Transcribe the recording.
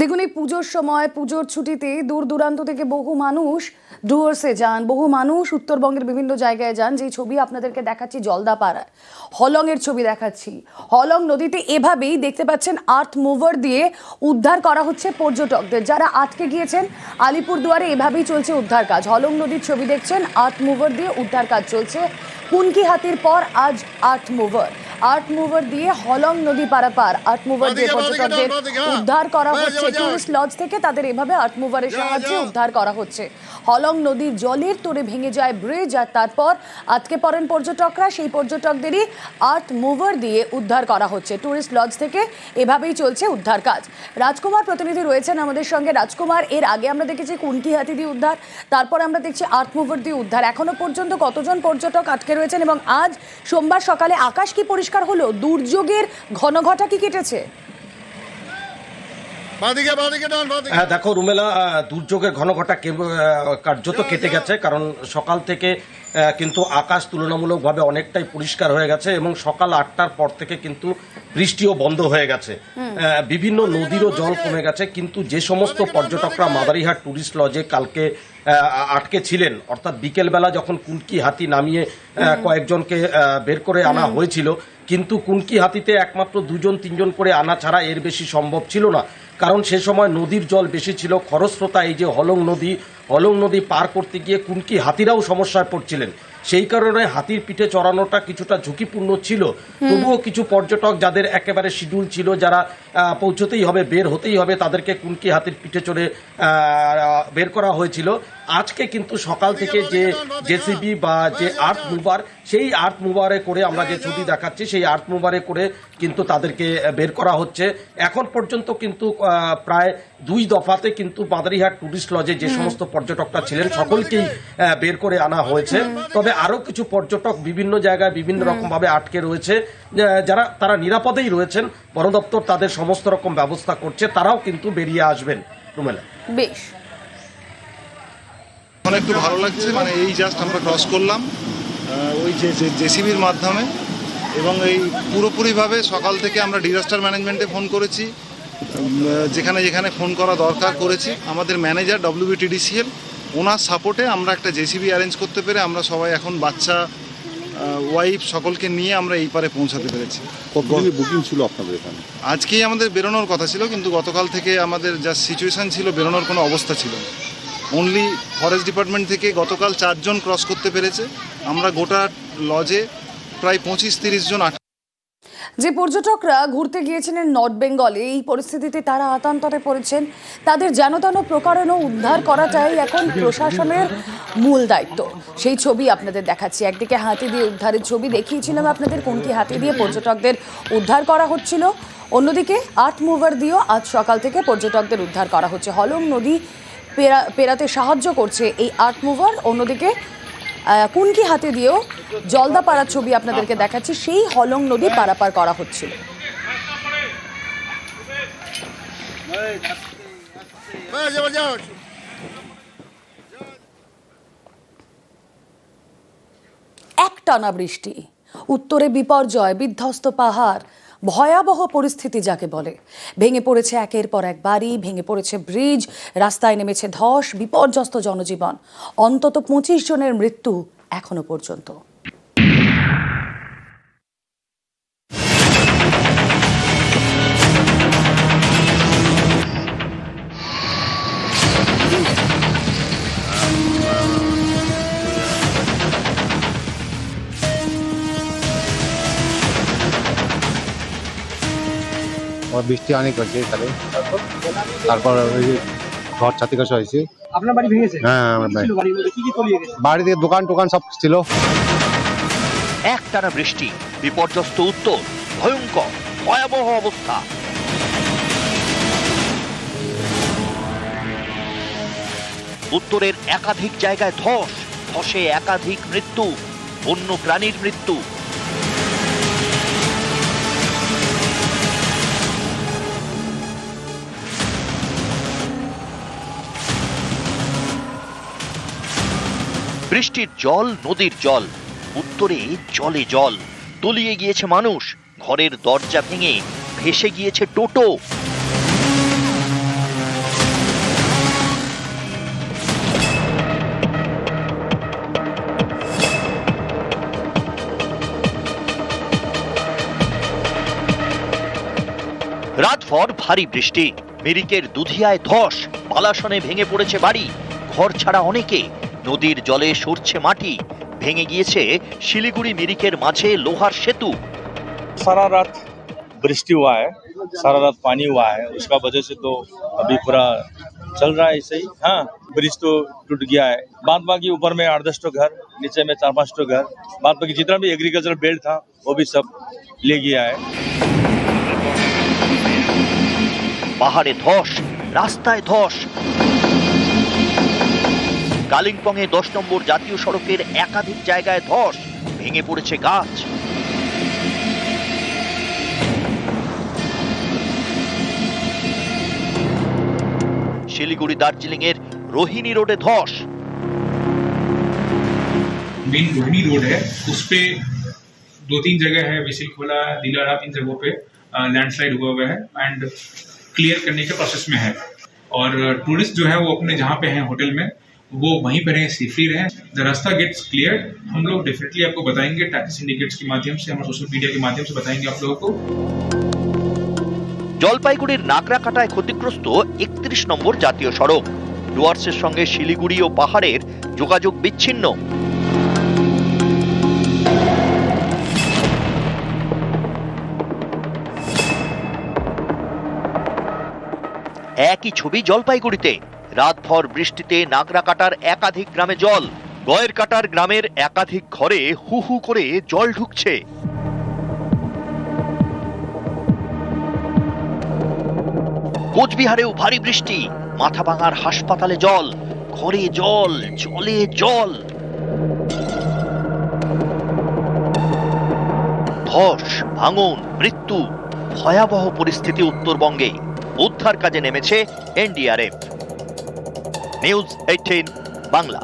দেখুন, এই পুজোর সময়, পুজোর ছুটিতে দূর দূরান্ত থেকে বহু মানুষ ডুয়ার্সে যান, বহু মানুষ উত্তরবঙ্গের বিভিন্ন জায়গায় যান। যেই ছবি আপনাদেরকে দেখাচ্ছি, জলদাপাড়ায়। হলংয়ের ছবি দেখাচ্ছি। হলং নদীতে এভাবেই দেখতে পাচ্ছেন আর্থ মুভার দিয়ে উদ্ধার করা হচ্ছে পর্যটকদের। যারা আটকে গিয়েছেন, আলিপুরদুয়ারে এভাবেই চলছে উদ্ধার কাজ। হলং নদীর ছবি দেখছেন, আর্থ মুভার দিয়ে উদ্ধার কাজ চলছে। কুনকি হাতির পর আজ আর্থ মুভার। আর্ট মুভার দিয়ে হলং নদী পারাপার। আর্ট মুভার দিয়ে পর্যটকদের হ্যাঁ। উদ্ধার করা হচ্ছে। টুরিস্ট লজ থেকে তাদের এভাবে আর্ট মুভারের সাহায্যে উদ্ধার করা হচ্ছে। হলং নদীর জলের তোরে ভেঙে যায় ব্রিজ আর তারপর আটকে পড়েন পর্যটকরা। সেই পর্যটকদেরই আর্ট মুভার দিয়ে উদ্ধার করা হচ্ছে। টুরিস্ট লজ থেকে এভাবেই চলছে উদ্ধার কাজ। রাজকুমার প্রতিনিধি রয়েছেন আমাদের সঙ্গে। রাজকুমার এর আগে আমরা দেখেছি কুনকি হাতি দিয়ে উদ্ধার তারপর আমরা দেখছি আর্ট মুভার দিয়ে উদ্ধার। এখনও পর্যন্ত কতজন পর্যটক আটকে রয়েছেন এবং আজ সোমবার সকালে আকাশ কি পরিষ্কার হলো দুর্যোগের ঘনঘটা কি কেটেছে? হ্যাঁ দেখো রুমেলা দুর্যোগের ঘনঘটা কে- আহ, কার্যত কেটে গেছে কারণ সকাল থেকে কিন্তু আকাশ তুলনামূলকভাবে অনেকটাই পরিষ্কার হয়ে গেছে এবং সকাল আটটার পর থেকে কিন্তু বৃষ্টিও বন্ধ হয়ে গেছে। বিভিন্ন নদীরও জল কমে গেছে কিন্তু যে সমস্ত পর্যটকরা মাদারিহাট টুরিস্ট লজে কালকে আহ, আটকে ছিলেন অর্থাৎ বিকেলবেলা যখন কুলকি হাতি নামিয়ে আহ, কয়েকজনকে আহ, বের করে আনা হয়েছিল কিন্তু কুনকি হাতিতে একমাত্র দুজন, তিনজন করে আনা ছাড়া এর বেশি সম্ভব ছিল না। কারণ সে সময় নদীর জল বেশি ছিল, খরস্রোতা এই যে হলং নদী হলং নদী পার করতে গিয়ে কুনকি হাতিরাও সমস্যায় পড়ছিলেন। সেই কারণে হাতির পিঠে চড়ানোটা কিছুটা ঝুঁকিপূর্ণ ছিল। তবুও কিছু পর্যটক যাদের একেবারে শিডিউল ছিল যারা পৌঁছতেই হবে বের হতেই হবে তাদেরকে কুনকি হাতির পিঠে চড়ে বের করা হয়েছিল। আজকে কিন্তু সকাল থেকে যে জেসিবি বা যে আর্থ মুভার সেই আর্থ মুভারে করে আমরা যে ছবি দেখাচ্ছি সেই আর্থ মুভারে করে কিন্তু তাদেরকে বের করা হচ্ছে। এখন পর্যন্ত কিন্তু প্রায় দুই দফাতে কিন্তু মাদারিহাট টুরিস্ট লজে যে সমস্ত পর্যটকরা ছিলেন সকলকেই বের করে আনা হয়েছে। তবে আরও কিছু পর্যটক বিভিন্ন জায়গায় বিভিন্ন রকম ভাবে আটকে রয়েছে যারা তারা নিরাপদেই রয়েছেন। বন দপ্তর তাদের সমস্ত রকম ব্যবস্থা করছে তারাও কিন্তু বেরিয়ে আসবেন রুমেলা। বেশ। মানে একটু ভালো লাগছে মানে এই জাস্ট আমরা ক্রস করলাম ওই যে জেসিবির মাধ্যমে এবং এই পুরোপুরিভাবে সকাল থেকে আমরা ডিজাস্টার ম্যানেজমেন্টে ফোন করেছি। যেখানে যেখানে ফোন করা দরকার করেছি আমাদের ম্যানেজার ডব্লিউবিটিডিসিএল ওনার সাপোর্টে আমরা একটা জেসিবি অ্যারেঞ্জ করতে পেরে আমরা সবাই এখন বাচ্চা ওয়াইফ সকলকে নিয়ে আমরা এই পারে পৌঁছাতে পেরেছি। বুকিং ছিল আপনাদের এখানে? আজকেই আমাদের বেরোনোর কথা ছিল কিন্তু গতকাল থেকে আমাদের যা সিচুয়েশন ছিল বেরোনোর কোনো অবস্থা ছিল না। অনলি ফরেস্ট ডিপার্টমেন্ট থেকে গতকাল চারজন ক্রস করতে পেরেছে। আমরা গোটা লজে প্রায় পঁচিশ তিরিশ জন আটকে যে পর্যটকরা ঘুরতে গিয়েছিলেন নর্থ বেঙ্গলে, এই পরিস্থিতিতে তারা আতান্তরে পড়েছেন। তাদের যেন তেন প্রকারণ উদ্ধার করাটাই এখন প্রশাসনের মূল দায়িত্ব। সেই ছবি আপনাদের দেখাচ্ছি। একদিকে হাতি দিয়ে উদ্ধারের ছবি দেখিয়েছিলাম আপনাদের, কোনটি হাতি দিয়ে পর্যটকদের উদ্ধার করা হচ্ছিল। অন্যদিকে আর্ট মুভার দিয়েও আজ সকাল থেকে পর্যটকদের উদ্ধার করা হচ্ছে। হলং নদী পেরা, পেরাতে সাহায্য করছে এই আর্ট মুভার। অন্যদিকে কুনকি হাতে দিয়েও জলদাপাড়ার ছবি আপনাদেরকে দেখাচ্ছি। সেই হলং নদী পারাপার করা হচ্ছিল। একটানা বৃষ্টি, উত্তরে বিপর্যয়, বিধ্বস্ত পাহাড় ভয়াবহ পরিস্থিতি যাকে বলে। ভেঙে পড়েছে একের পর এক বাড়ি, ভেঙে পড়েছে ব্রিজ রাস্তায় নেমেছে ধস, বিপর্যস্ত জনজীবন। অন্তত পঁচিশ জনের মৃত্যু এখনও পর্যন্ত। বৃষ্টি অনেক হয়েছে তাহলে তারপর ওই যে ঘর ছাতি কাছে হয়েছে। আপনার বাড়ি ভেঙেছে? হ্যাঁ আমার কি ছিল বাড়ির মধ্যে? কি কি তলিয়ে গেছে? বাড়িতে দোকান টোকান সব ছিল। একটানা বৃষ্টি বিপর্যস্ত উত্তর ভয়ঙ্কর ভয়াবহ অবস্থা। উত্তরের একাধিক জায়গায় ধস ধসে একাধিক মৃত্যু বন্য প্রাণীর মৃত্যু। বৃষ্টির জল, নদীর জল, উত্তরে জলে জল। তলিয়ে গিয়েছে মানুষ, ঘরের দরজা ভেঙে ভেসে গিয়েছে টোটো। রাতভর ভারী বৃষ্টি, মিরিকের দুধিয়ায় ধস, বালাসনে ভেঙে পড়েছে বাড়ি, ঘর ছাড়া অনেকে নদীর জলে সরছে মাটি ভেঙে গিয়েছে শিলিগুড়ি মিরিকের মাঝে লোহার সেতু सारा रात वृष्टि हुआ है सारा रात पानी हुआ है उसका वजह से तो अभी पूरा चल रहा है ऐसे ही हाँ ब्रिज तो टूट गया है बाद बाकी ऊपर में आठ दस ठो घर नीचे में चार पांच ठो घर बाद बाकी जितना भी एग्रीकल्चर बेल्ट था वो भी सब ले गया है পাহাড়ে ধস রাস্তায় ধস কালিম্পংয়ে দশ নম্বর জাতীয় সড়কের একাধিক জায়গায় ধস ভেঙে পড়েছে গাছ শিলিগুড়ি দার্জিলিং এর রোহিণী রোডে ধস मेन रोहिणी रोड है उस पे दो तीन जगह है विसिल खोला दिलारा तीन जगहों पे लैंडस्लाइड हुआ हुआ है एंड क्लियर करने के प्रोसेस में है और टूरिस्ट जो है वो अपने जहाँ पे हैं होटल में वो वहीं पर रहें सेफली रहें द रास्ता गेट्स क्लियर हम लोग डेफिनेटली आपको बताएंगे टैक्स सिंडिकेट्स के माध्यम से हमारे सोशल मीडिया के माध्यम से बताएंगे आप लोगों को জলপাইগুড়ির নাগরাকাটায় ক্ষতিগ্রস্ত একত্রিশ নম্বর জাতীয় সড়ক ডুয়ার্সের সঙ্গে শিলিগুড়ি ও পাহাড়ের যোগাযোগ বিচ্ছিন্ন একই ছবি জলপাইগুড়িতে রাতভর বৃষ্টিতে নাগরাকাটার একাধিক গ্রামে জল, গয়ের কাটার গ্রামের একাধিক ঘরে হু হু করে জল ঢুকছে। কোচবিহারেও ভারী বৃষ্টি মাথা ভাঙার হাসপাতালে জল, ঘরে জল, জলে জল। ধস, ভাঙন, মৃত্যু, ভয়াবহ পরিস্থিতি উত্তরবঙ্গে। উদ্ধার কাজে নেমেছে এনডিআরএফ। News eighteen Bangla